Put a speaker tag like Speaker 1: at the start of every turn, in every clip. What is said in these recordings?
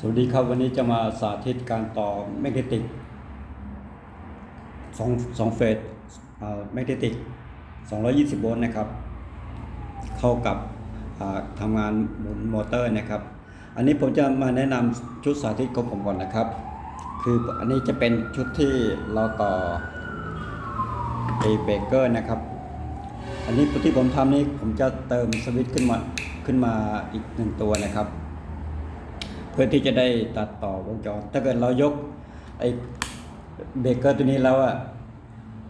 Speaker 1: สวัสดีครับวันนี้จะมาสาธิตการต่อแมกเนติกสองสองเฟสแมกเนติก220 โวลต์นะครับ เข้ากับทำงานหมุนมอเตอร์นะครับ อันนี้ผมจะมาแนะนำชุดสาธิตของผมก่อนนะครับ คืออันนี้จะเป็นชุดที่เราต่อเอเบเกอร์นะครับ อันนี้ที่ผมทำนี่ผมจะเติมสวิตช์ขึ้นมาขึ้นมาอีกหนึ่งตัวนะครับ พื่อที่จะได้ตัดต่อวงจร ถ้าเกิดเรายกไอ้เบรกเกอร์ตัวนี้แล้วอะ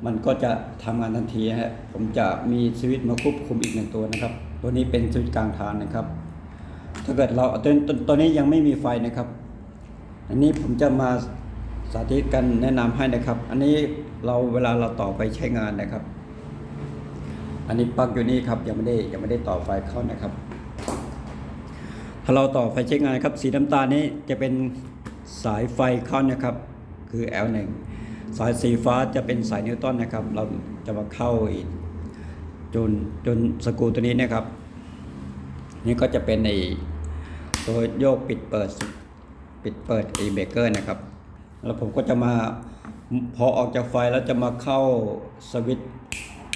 Speaker 1: มันก็จะทำงานทันทีฮะผมจะมีสวิตช์มาควบคุมอีกหนึ่งตัวนะครับ ตัวนี้เป็นสวิตช์กลางทางนะครับ ถ้าเกิดเราตัวตัวตัวนี้ยังไม่มีไฟนะครับ อันนี้ผมจะมาสาธิตกันแนะนำให้นะครับ อันนี้เราเวลาเราต่อไปใช้งานนะครับ อันนี้ปลั๊กอยู่นี่ครับยังไม่ได้ยังไม่ได้ต่อไฟเข้านะครับ ถ้าเราต่อไฟใช้งานครับ สีน้ำตาลนี้จะเป็นสายไฟเข้านะครับ คือ L1 สายสีฟ้าจะเป็นสายนิวตันนะครับ เราจะมาเข้าอีกจนจนสกูตัวนี้นะครับ นี่ก็จะเป็นในตัวโยกปิดเปิดปิดเปิดไอเบรกเกอร์นะครับ แล้วผมก็จะมาพอออกจากไฟแล้วจะมาเข้าสวิตช์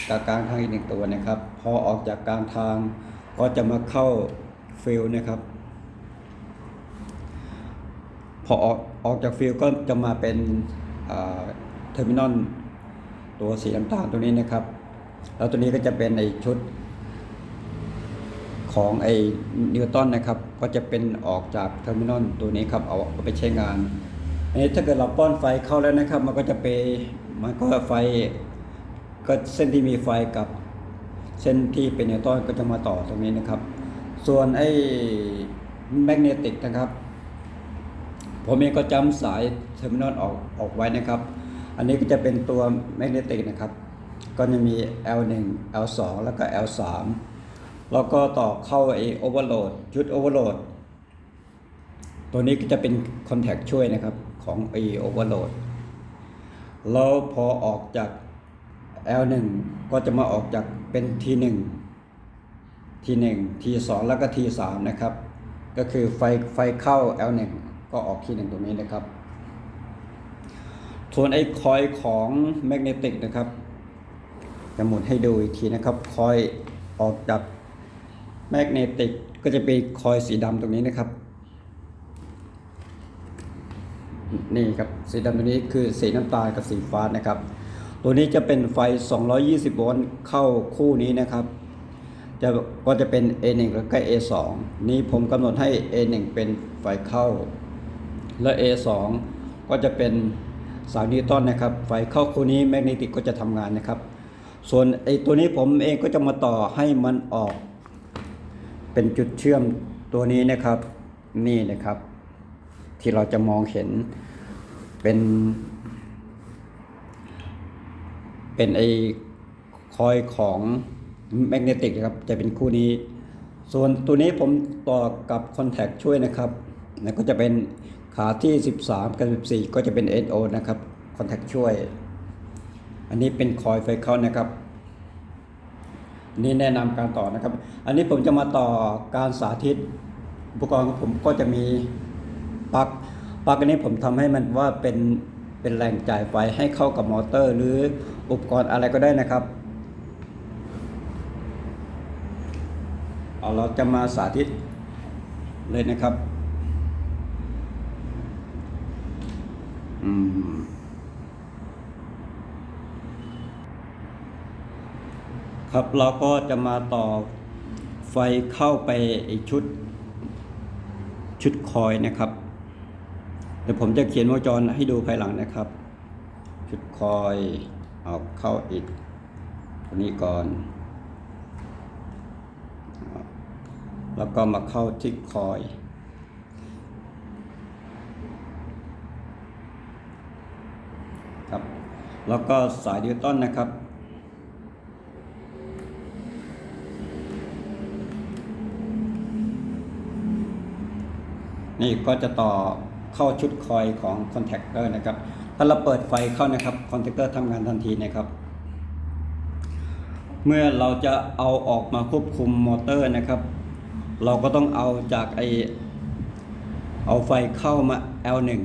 Speaker 1: กับกลางทางอีกหนึ่งตัวนะครับ พอออกจากกลางทางก็จะมาเข้าฟิลนะครับ พ อออกออกจากฟิลก็จะมาเป็นเทอร์มินอลตัวสีน้ำตาลตัวนี้นะครับ แล้วตัวนี้ก็จะเป็นในชุดของไอ้นิวตันนะครับ ก็จะเป็นออกจากเทอร์มินอลตัวนี้ครับเอาเอาไปใช้งานอันนี้ถ้าเกิดเราป้อนไฟเข้าแล้วนะครับ มันก็จะไปมันก็ไฟก็เส้นที่มีไฟกับเส้นที่เป็นนิวตันก็จะมาต่อตรงนี้นะครับ ส่วนไอ้แมกเนติกนะครับ ผมเองก็จำสายเทอร์มินอลออกออกไว้นะครับ อันนี้ก็จะเป็นตัวแมกเนติกนะครับ ก็จะมี L1 L2 แล้วก็ L3 แล้วก็ต่อเข้าไอโอเวอร์โหลดชุดโอเวอร์โหลดตัวนี้ก็จะเป็นคอนแทคช่วยนะครับของไอโอเวอร์โหลดแล้วพอออกจาก L1 ก็จะมาออกจากเป็น T1 T1 T2 แล้วก็ T3 นะครับ ก็คือไฟไฟเข้า L1 ก็ออก T1 ตรงนี้นะครับ ส่วนไอ้คอยของแมกเนติกนะครับจะหมุนให้ดูอีกทีนะครับ คอยออกจากแมกเนติกก็จะเป็นคอยสีดำตรงนี้นะครับ นี่ครับสีดำตัวนี้คือสีน้ำตาลกับสีฟ้านะครับ ตัวนี้จะเป็นไฟ 220 โวลต์เข้าคู่นี้นะครับจะก็จะเป็น A1 แล้วก็ A2 นี้ผมกำหนดให้ A1 เป็นไฟเข้า และ A2 ก็จะเป็นสานิวตันนะครับไฟเข้าคู่นี้แมกเนติกก็จะทำงานนะครับ ส่วนไอ้ตัวนี้ผมเองก็จะมาต่อให้มันออก เป็นจุดเชื่อมตัวนี้นะครับ นี่นะครับ ที่เราจะมองเห็นเป็น เป็นไอ้คอยของแมกเนติกนะครับจะเป็นคู่นี้ ส่วนตัวนี้ผมต่อกับคอนแทคช่วยนะครับแล้วก็จะเป็น ขาที่ 13 กับ 14 ก็จะเป็น NO นะครับคอนแทคช่วย อันนี้เป็นคอยไฟเข้านะครับ นี่แนะนำการต่อนะครับ อันนี้ผมจะมาต่อการสาธิต อุปกรณ์ของผมก็จะมีปลั๊กปลั๊กอันนี้ผมทำให้มันว่าเป็นเป็นแหล่งจ่ายไฟให้เข้ากับมอเตอร์ หรืออุปกรณ์อะไรก็ได้นะครับเอาเราจะมาสาธิตเลยนะครับ อืมครับเราก็จะมาต่อไฟเข้าไปไอชุด ชุดคอยนะครับเดี๋ยวผมจะเขียนวงจรให้ดูภายหลังนะครับ ชุดคอยเอาเข้าอีกตัวนี้ก่อน แล้วก็มาเข้าที่คอย ครับ แล้วก็สายดิวตันนะครับ นี่ก็จะต่อเข้าชุดคอยของคอนแทคเตอร์นะครับ ถ้าเราเปิดไฟเข้านะครับคอนแทคเตอร์ทำงานทันทีนะครับ เมื่อเราจะเอาออกมาควบคุมมอเตอร์นะครับ เราก็ต้องเอาจากไอเอาไฟเข้ามา L1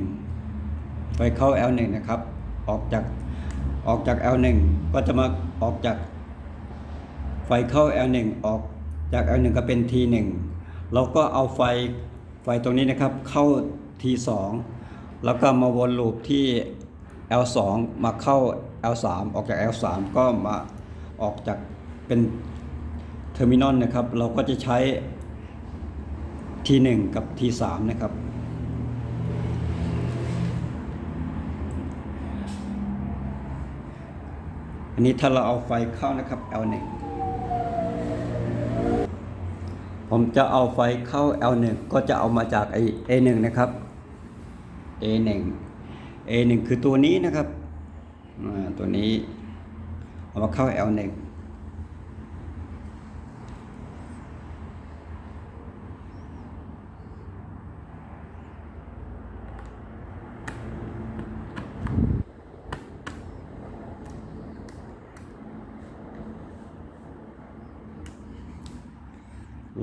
Speaker 1: ไฟเข้า L1 นะครับ ออกจากออกจาก L1 ก็จะมาออกจากไฟเข้า L1 ออกจาก L1 ก็เป็น T1 เราก็เอาไฟไฟตรงนี้นะครับเข้า T2 แล้วก็มาวนลูปที่ L2 มาเข้า L3 ออกจาก L3 ก็มาออกจากเป็นเทอร์มินอลนะครับ เราก็จะใช้ T1 กับ T3 นะครับ อันนี้ถ้าเราเอาไฟเข้านะครับ L1 ผมจะเอาไฟเข้า L1 ก็จะเอามาจากไอ A1 นะครับ A1 A1 คือตัวนี้นะครับอ่าตัวนี้เอามาเข้า L1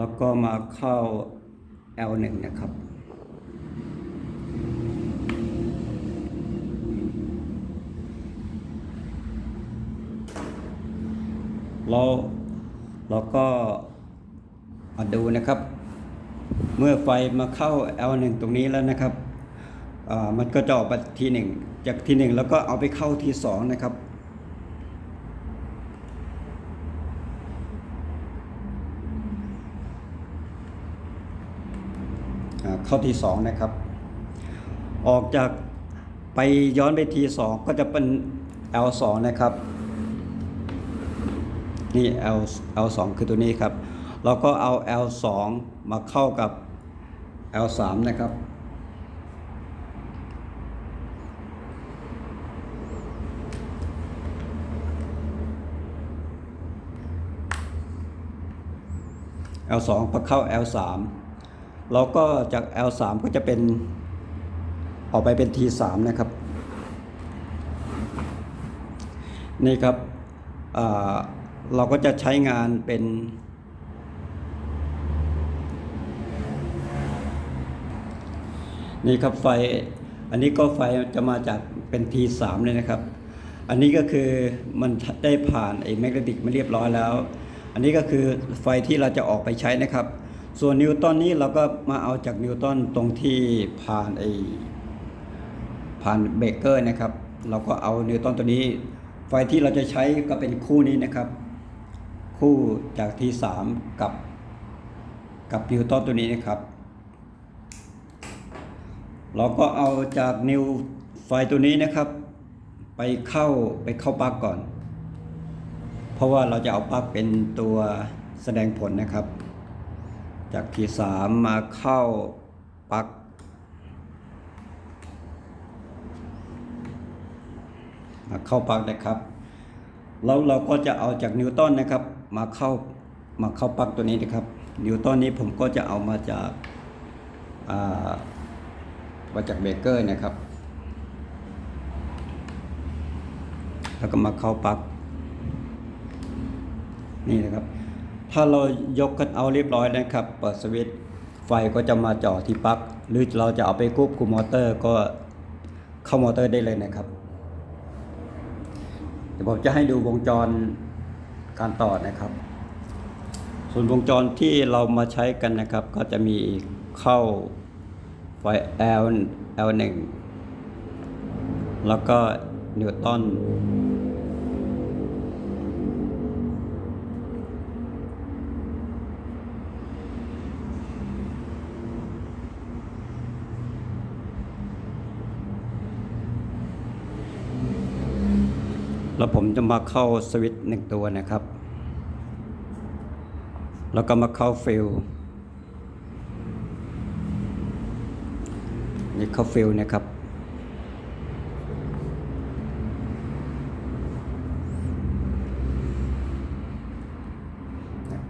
Speaker 1: แล้วก็มาเข้า L1 นะครับ เราเราก็มาดูนะครับ เมื่อไฟมาเข้า L1 ตรงนี้แล้วนะครับมันก็จะออกไปทีหนึ่งจากทีหนึ่งแล้วก็เอาไปเข้าทีสองนะครับ อ่าเข้าทีสองนะครับ ออกจากไปย้อนไปทีสองก็จะเป็น L สองนะครับ นี่ L L สองคือตัวนี้ครับ เราก็เอา L สองมาเข้ากับ L สามนะครับ L สองพอเข้า L สาม เราก็จาก L สามก็จะเป็นออกไปเป็น T สามนะครับ นี่ครับเราก็จะใช้งานเป็น นี่ครับไฟอันนี้ก็ไฟจะมาจากเป็น T3 เลยนะครับ อันนี้ก็คือมันได้ผ่านไอ้แมกเนติกมาเรียบร้อยแล้ว อันนี้ก็คือไฟที่เราจะออกไปใช้นะครับ ส่วนนิวตันนี้เราก็มาเอาจากนิวตันตรงที่ผ่านไอ้ผ่านเบเกอร์นะครับ เราก็เอานิวตันตัวนี้ ไฟที่เราจะใช้ก็เป็นคู่นี้นะครับ คู่จาก T3 กับ กับนิวตันตัวนี้นะครับ เราก็เอาจากนิวไฟตัวนี้นะครับ ไปเข้าไปเข้าปลั๊กก่อน เพราะว่าเราจะเอาปลั๊กเป็นตัวแสดงผลนะครับ จาก T3 มมาเข้าปัก มาเข้าปักนะครับ แล้วเราก็จะเอาจากนิวตันนะครับ มาเข้ามาเข้าปักตัวนี้นะครับ นิวตันนี้ผมก็จะเอามาจากามาจากเบเกอร์นะครับ แล้วก็มาเข้าปักนี่นะครับ ถ้าเรายกกันเอาเรียบร้อยนะครับเปิดสวิตช์ไฟก็จะมาจ่อที่ปลั๊กหรือเราจะเอาไปควบคุมมอเตอร์ก็เข้ามอเตอร์ได้เลยนะครับเดี๋ยวผมจะให้ดูวงจรการต่อนะครับ ส่วนวงจรที่เรามาใช้กันนะครับ ก็จะมีเข้าไฟ L L1 แล้วก็นิวตัน แล้วผมจะมาเข้าสวิตช์หนึ่งตัวนะครับ แล้วก็มาเข้าฟิลนี่เข้าฟิลนะครับ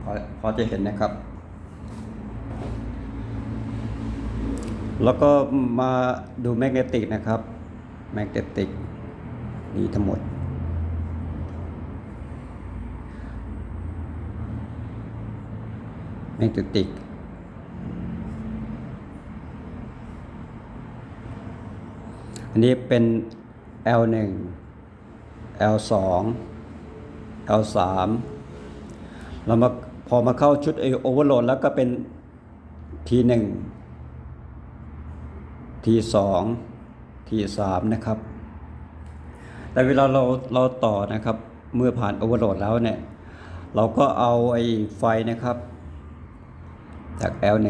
Speaker 1: พอพอจะเห็นนะครับ แล้วก็มาดูแมกเนติกนะครับ แมกเนติกนี่ทั้งหมด แมกเนติก อันนี้เป็น L1 L2 L3 เรามาพอมาเข้าชุดโอเวอร์โหลดแล้วก็เป็น T1 T2 T3 นะครับ แต่เวลาเราเราต่อนะครับ เมื่อผ่านโอเวอร์โหลดแล้วเนี่ย เราก็เอาไอ้ไฟนะครับ จาก L1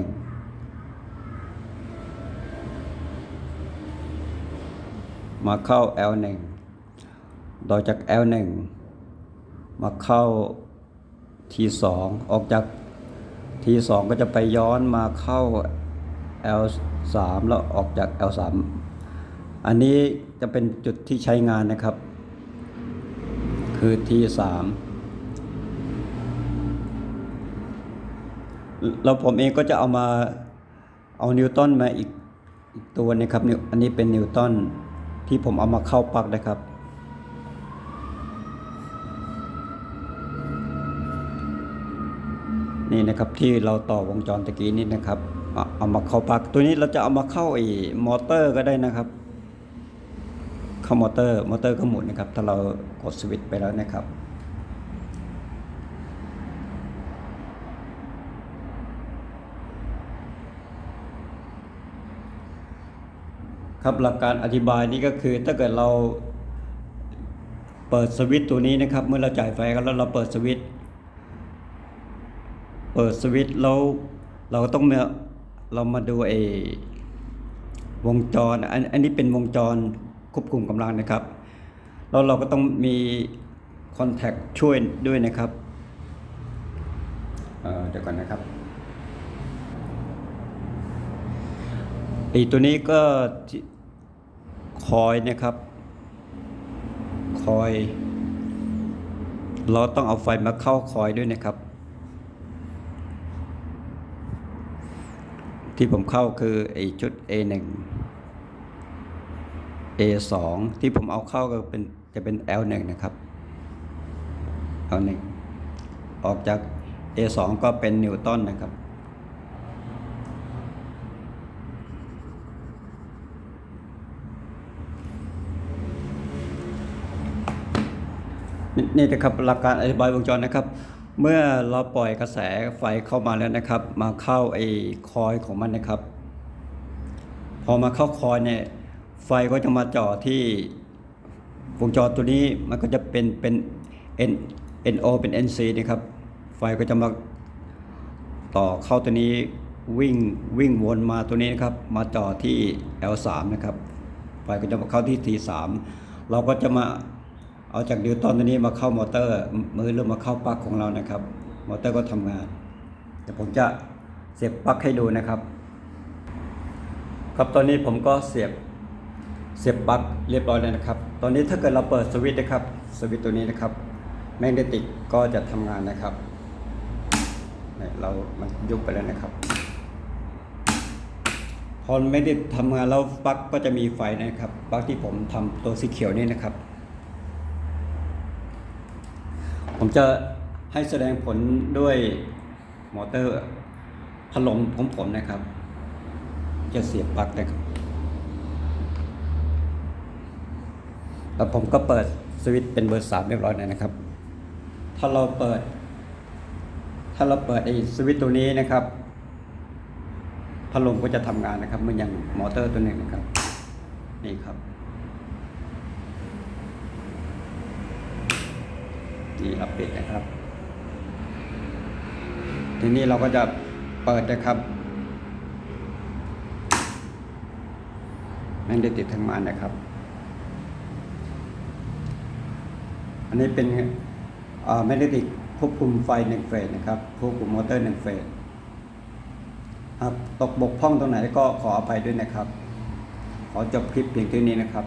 Speaker 1: มาเข้า L1 ต่อจาก L1 มาเข้า T2 ออกจาก T2 ก็จะไปย้อนมาเข้า L3 แล้วออกจาก L3 อันนี้จะเป็นจุดที่ใช้งานนะครับ คือ T3 แล้วผมเองก็จะเอามาเอานิวตันมาอีกอีกตัวนะครับนิวอันนี้เป็นนิวตันที่ผมเอามาเข้าปลั๊กนะครับ นี่นะครับที่เราต่อวงจรตะกี้นี้นะครับเอาเอามาเข้าปลั๊กตัวนี้เราจะเอามาเข้าไอ้มอเตอร์ก็ได้นะครับ เข้ามอเตอร์มอเตอร์ก็หมุนนะครับ ถ้าเรากดสวิตช์ไปแล้วนะครับ ครับหลักการอธิบายนี้ก็คือถ้าเกิดเราเปิดสวิตตัวนี้นะครับ เมื่อเราจ่ายไฟกันแล้วเราเปิดสวิตเปิดสวิตช์แล้วเราก็ต้องมาเรามาดูไอ้วงจรอันอันนี้เป็นวงจรควบคุมกำลังนะครับ แล้วเราก็ต้องมีคอนแทคช่วยด้วยนะครับเเดี๋ยวก่อนนะครับไอ้ตัวนี้ก็ คอยนะครับ คอย เราต้องเอาไฟมาเข้าคอยด้วยนะครับ ที่ผมเข้าคือไอ้ชุด A1 A2 ที่ผมเอาเข้าก็เป็นจะเป็น L1 นะครับ L1 ออกจาก A2 ก็เป็นนิวตันนะครับ นี่นะครับหลักการอธิบายวงจรนะครับ เมื่อเราปล่อยกระแสไฟเข้ามาแล้วนะครับ มาเข้าไอ้คอยของมันนะครับ พอมาเข้าคอยเนี่ยไฟก็จะมาจ่อที่วงจรตัวนี้มันก็จะเป็นเป็น N NO เป็น NC นะครับ ไฟก็จะมาต่อเข้าตัวนี้วิ่งวิ่งวนมาตัวนี้นะครับ มาจ่อที่ L3 นะครับ ไฟก็จะมาเข้าที่ T3 เราก็จะมา เอาจากดิวตอนตัวนี้มาเข้ามอเตอร์ มือเริ่มมาเข้าปลั๊กของเรานะครับ มอเตอร์ก็ทำงานเดี๋ยวผมจะเสียบปลั๊กให้ดูนะครับ ครับตอนนี้ผมก็เสียบเสียบปลั๊กเรียบร้อยแล้วนะครับ ตอนนี้ถ้าเกิดเราเปิดสวิตช์นะครับ สวิตช์ตัวนี้นะครับ แมกเนติกก็จะทำงานนะครับเนี่ยเรา มันยุบไปแล้วนะครับ พอไม่ได้ทำงานแล้วปลั๊กก็จะมีไฟนะครับปลั๊กที่ผมทำตัวสีเขียวนี่นะครับ ผมจะให้แสดงผลด้วยมอเตอร์พัดลมของผมนะครับ จะเสียบปลั๊กนะครับ แล้วผมก็เปิดสวิตช์เป็นเบอร์สามเรียบร้อยแล้วนะครับ ถ้าเราเปิด ถ้าเราเปิดไอ้สวิตช์ตัวนี้นะครับพัดลมก็จะทำงานนะครับเหมือนอย่างมอเตอร์ตัวหนึ่งนะครับ นี่ครับ นี่เราปิดนะครับ ทีนี้เราก็จะเปิดนะครับแม่งได้ติดทั้งมันนะครับ อันนี้เป็นแมกเนติกควบคุมไฟหนึ่งเฟสนะครับควบคุมมอเตอร์หนึ่งเฟสครับตกบกพร่องตรงไหนก็ขออภัยด้วยนะครับ ขอจบคลิปเพียงเท่านี้นะครับ